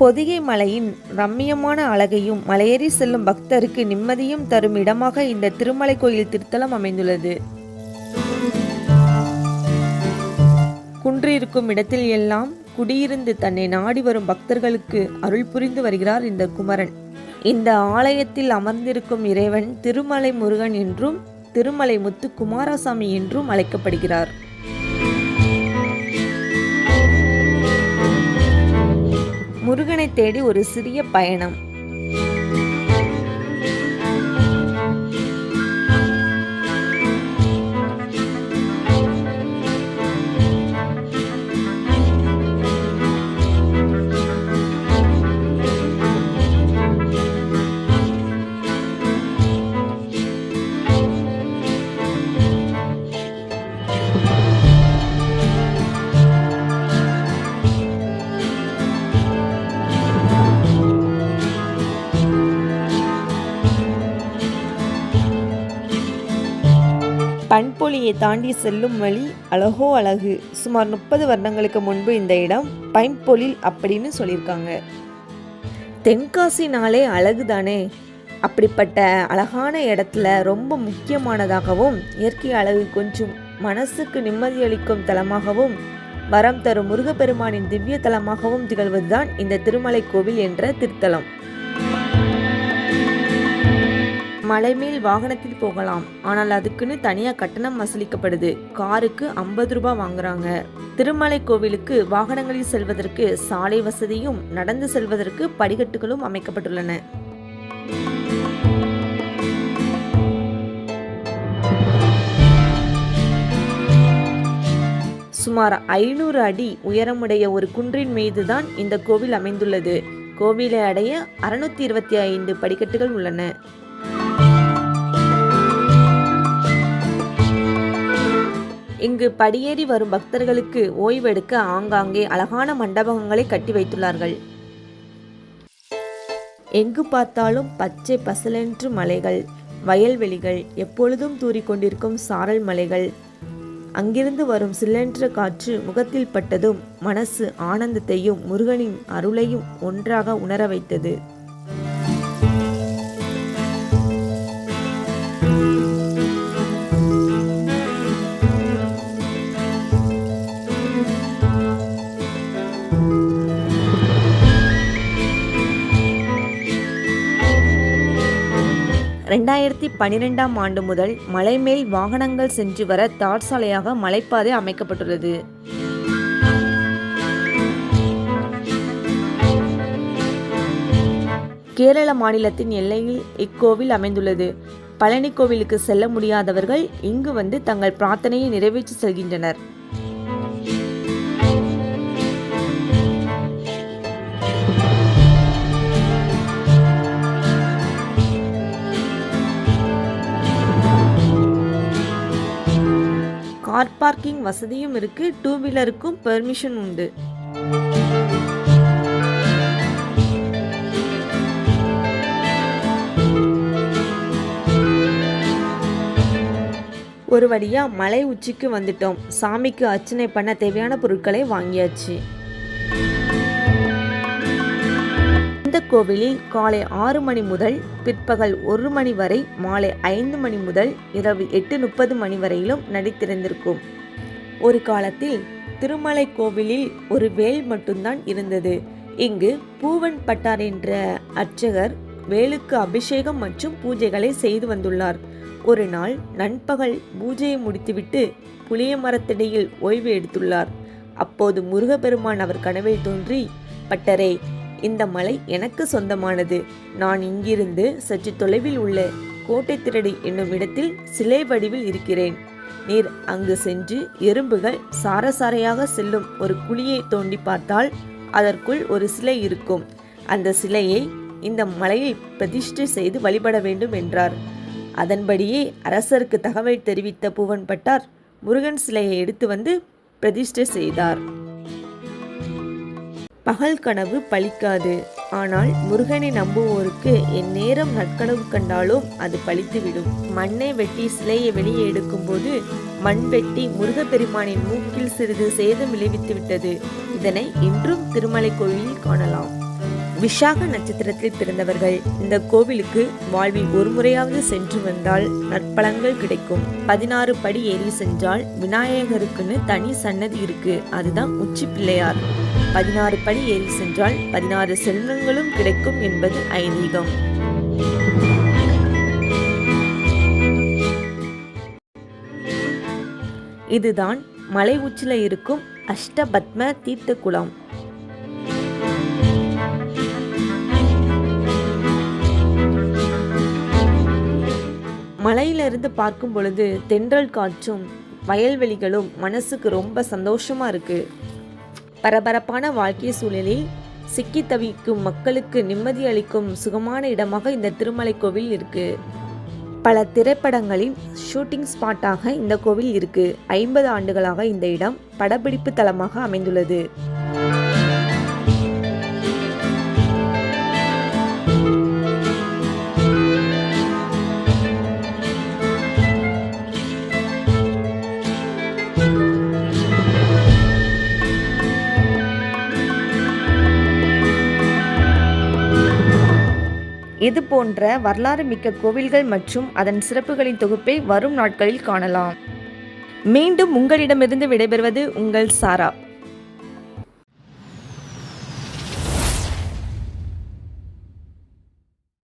பொதிகை மலையின் ரம்மியமான அழகையும் மலையேறி செல்லும் பக்தருக்கு நிம்மதியும் தரும் இடமாக இந்த திருமலை கோயில் திருத்தலம் அமைந்துள்ளது. குன்றிருக்கும் இடத்தில் எல்லாம் குடியிருந்து தன்னை நாடி வரும் பக்தர்களுக்கு அருள் புரிந்து வருகிறார் இந்த குமரன். இந்த ஆலயத்தில் அமர்ந்திருக்கும் இறைவன் திருமலை முருகன் என்றும் திருமலை முத்து குமாரசாமி என்றும் அழைக்கப்படுகிறார். முருகனை தேடி ஒரு சிறிய பயணம். பண்பொழியை தாண்டி செல்லும் வழி அழகோ அழகு. சுமார் முப்பது வருடங்களுக்கு முன்பு இந்த இடம் பைம்பொழில் அப்படின்னு சொல்லியிருக்காங்க. தென்காசினாலே அழகு தானே அப்படிப்பட்ட அழகான இடத்துல ரொம்ப முக்கியமானதாகவும் இயற்கை அழகு கொஞ்சம் மனசுக்கு நிம்மதியளிக்கும் தலமாகவும் வரம் தரும் முருகப்பெருமானின் திவ்ய தலமாகவும் திகழ்வதுதான் இந்த திருமலை கோவில் என்ற திருத்தலம். மலைமேல் வாகனத்தில் போகலாம். ஆனால் அதுக்குன்னு தனியாக கட்டணம் வசூலிக்கப்படுது. காருக்கு ஐம்பது ரூபாய் வாங்குறாங்க. திருமலை கோவிலுக்கு வாகனங்களில் செல்வதற்கு சாலை வசதியும் நடந்து செல்வதற்கு படிக்கட்டுகளும் அமைக்கப்பட்டுள்ளன. சுமார் ஐநூறு அடி உயரமுடைய ஒரு குன்றின் மீதுதான் இந்த கோவில் அமைந்துள்ளது. கோவிலை அடைய அறுநூத்தி இருபத்தி ஐந்து படிக்கட்டுகள் உள்ளன. இங்கு படியேறி வரும் பக்தர்களுக்கு ஓய்வெடுக்க ஆங்காங்கே அழகான மண்டபங்களை கட்டி வைத்துள்ளார்கள். எங்கு பார்த்தாலும் பச்சை பசலென்று மலைகள் வயல்வெளிகள் எப்பொழுதும் தூறிக்கொண்டிருக்கும் சாரல் மலைகள். அங்கிருந்து வரும் சில்லென்ற காற்று முகத்தில் பட்டதும் மனசு ஆனந்தத்தையும் முருகனின் அருளையும் ஒன்றாக உணர வைத்தது. ரெண்டாயிரத்தி பன்னிரெண்டாம் ஆண்டு முதல் மலைமேல் வாகனங்கள் சென்று வர தார் சாலையாக மலைப்பாதை அமைக்கப்பட்டுள்ளது. கேரள மாநிலத்தின் எல்லையில் இக்கோவில் அமைந்துள்ளது. பழனி கோவிலுக்கு செல்ல முடியாதவர்கள் இங்கு வந்து தங்கள் பிரார்த்தனையை நிறைவேற்றி செல்கின்றனர். பார்க்கிங் வசதியும் இருக்கு டூ வீலருக்கும் பெர்மிஷன் உண்டு. ஒரு வழியா மலை உச்சிக்கு வந்துட்டோம். சாமிக்கு அர்ச்சனை பண்ண தேவையான பொருட்களை வாங்கியாச்சு. இந்த கோவிலில் காலை ஆறு மணி முதல் பிற்பகல் ஒரு மணி வரை மாலை ஐந்து மணி முதல் இரவு எட்டு முப்பது மணி வரையிலும் நடித்திருந்திருக்கும் ஒரு காலத்தில் திருமலை கோவிலில் ஒரு வேல் மட்டும்தான் இருந்தது. இங்கு பூவன் பட்டார் என்ற அர்ச்சகர் வேலுக்கு அபிஷேகம் மற்றும் பூஜைகளை செய்து வந்துள்ளார். ஒரு நாள் நண்பகல் பூஜையை முடித்துவிட்டு புளிய மரத்திடையில் ஓய்வு எடுத்துள்ளார். அப்போது முருகப்பெருமான் அவர் கனவில் தோன்றி பட்டரே இந்த மலை எனக்கு சொந்தமானது. நான் இங்கிருந்து சற்று தொலைவில் உள்ள கோட்டை திரடி என்னும் இடத்தில் சிலை வடிவில் இருக்கிறேன். நீர் அங்கு சென்று எறும்புகள் சாரசாரையாக செல்லும் ஒரு குழியை தோண்டி பார்த்தால் அதற்குள் ஒரு சிலை இருக்கும். அந்த சிலையை இந்த மலையை பிரதிஷ்டை செய்து வழிபட வேண்டும் என்றார். அதன்படியே அரசருக்கு தகவல் தெரிவித்த பூவன் பட்டார் முருகன் சிலையை எடுத்து வந்து பிரதிஷ்டை செய்தார். பகல் கனவு பலிக்காது ஆனால் முருகனை நம்புவோருக்கு என் நேரம் நற்கனவு கண்டாலும் அது பழித்துவிடும். மண்ணை வெட்டி சிலையை வெளியே எடுக்கும்போது மண் வெட்டி முருகப்பெருமானின் மூக்கில் சிறிது சேதம் விளைவித்து விட்டது இதனை இன்றும் திருமலை கோயிலில் காணலாம். விஷாக நட்சத்திரத்தில் பிறந்தவர்கள் இந்த கோவிலுக்கு வாழ்வில் ஒரு முறையாவது சென்று வந்தால் நற்பழங்கள் கிடைக்கும். பதினாறு படி ஏறி சென்றால் விநாயகருக்குன்னு தனி சன்னதி இருக்கு. அதுதான் உச்சி பிள்ளையார் பதினாறு படி ஏறி சென்றால் பதினாறு செல்வங்களும் கிடைக்கும் என்பது ஐதீகம். இதுதான் மலை உச்சில இருக்கும் அஷ்டபத்ம தீர்த்த குளம் மலையிலிருந்து பார்க்கும் பொழுது தென்றல் காற்றும் வயல்வெளிகளும் மனசுக்கு ரொம்ப சந்தோஷமா இருக்கு. பரபரப்பான வாழ்க்கை சூழலில் சிக்கி தவிக்கும் மக்களுக்கு நிம்மதி அளிக்கும் சுகமான இடமாக இந்த திருமலை கோவில் இருக்கு. பல திரைப்படங்களின் ஷூட்டிங் ஸ்பாட்டாக இந்த கோவில் இருக்கு. ஐம்பது ஆண்டுகளாக இந்த இடம் படப்பிடிப்பு தளமாக அமைந்துள்ளது. இது போன்ற வரலாறு மிக்க கோவில்கள் மற்றும் அதன் சிறப்புகளின் தொகுப்பை வரும் நாட்களில் காணலாம். மீண்டும் உங்களிடமிருந்து விடைபெறுவது உங்கள் சாரா.